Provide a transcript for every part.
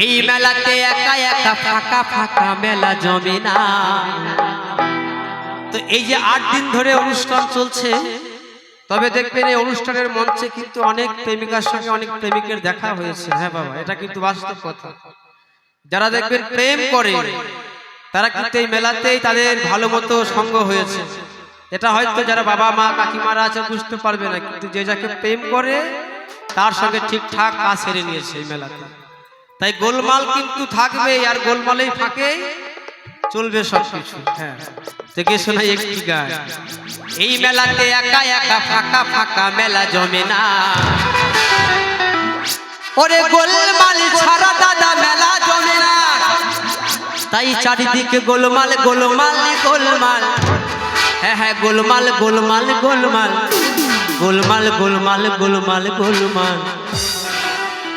এই মেলাতে একা একা ফাঁকা ফাঁকা মেলা জমে না। তো এই যে আট দিন ধরে অনুষ্ঠান চলছে, তবে দেখবেন এই অনুষ্ঠানের মঞ্চে কিন্তু অনেক প্রেমিকার সঙ্গে অনেক প্রেমিকের দেখা হয়েছে। হ্যাঁ বাবা, এটা কিন্তু বাস্তব কথা। যারা দেখবেন প্রেম করে, তারা কিন্তু এই মেলাতেই তাদের ভালো মতো সঙ্গ হয়েছে। এটা হয়তো যারা বাবা মা, কাকিমারা আছে বুঝতে পারবে না, কিন্তু যে যাকে প্রেম করে, তার সঙ্গে ঠিকঠাক কাজ সেরে নিয়েছে এই মেলাতে। তাই গোলমাল কিন্তু থাকবে আর গোলমালেই ফাঁকে চলবে সব কিছু হ্যাঁ। থেকে শোনাই একটি গান। এই মেলাতে একা একা ফাঁকা ফাঁকা মেলা জমে না। ওরে গোলমাল ছাড়া দাদা মেলা জমে না। তাই চারিদিকে গোলমাল গোলমাল গোলমাল হ্যাঁ হ্যাঁ গোলমাল গোলমাল গোলমাল। গোলমাল গোলমাল গোলমাল গোলমাল।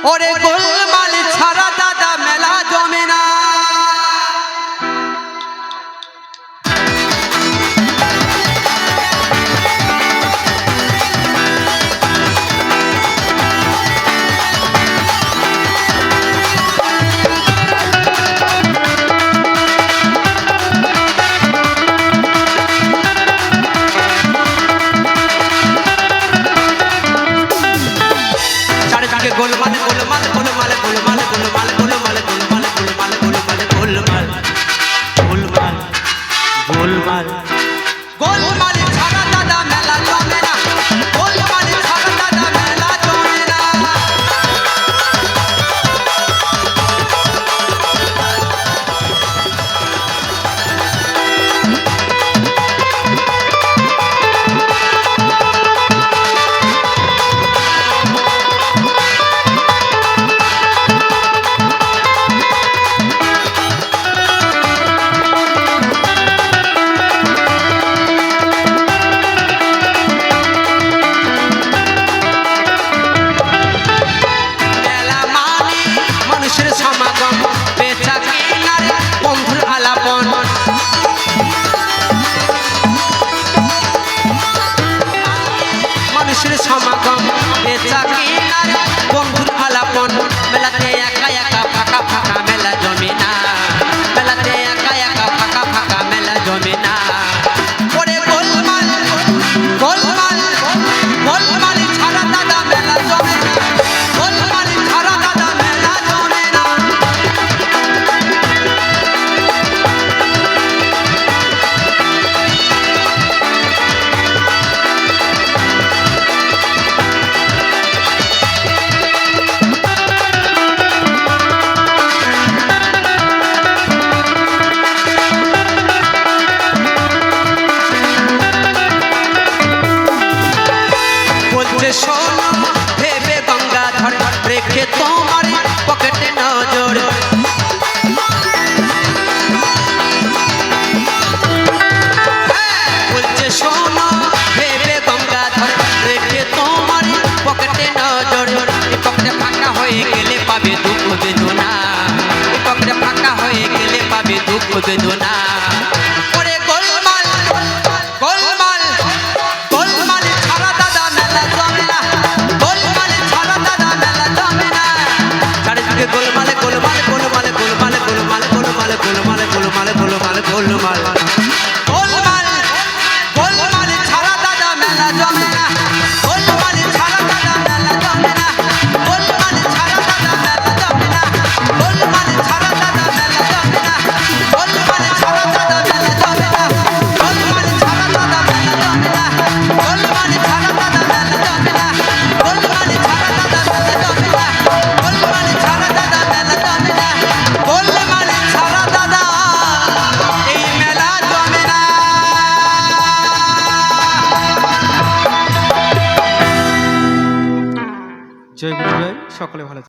ওরে গোলমাল ছাড়া দাদা মেলা জমে না। মানুষের সমাগম। বেচা কেনার বন্ধুর ফালাপন মেলাতে একা একা ফাঁকা ফাঁকা রেখে তোমার পকেটে নজর। হ্যাঁ, বলছে শোনো ভেবে গঙ্গা ধর রেখে তোমার পকেটে নজর। পকেটে ফাঁকা হয়ে গেলে পাবে দুঃখ বেদনা। পকেটে ফাঁকা হয়ে গেলে পাবে দুঃখ বেদনা। গোলমাল জয় গুরু জয় সকলে ভালো।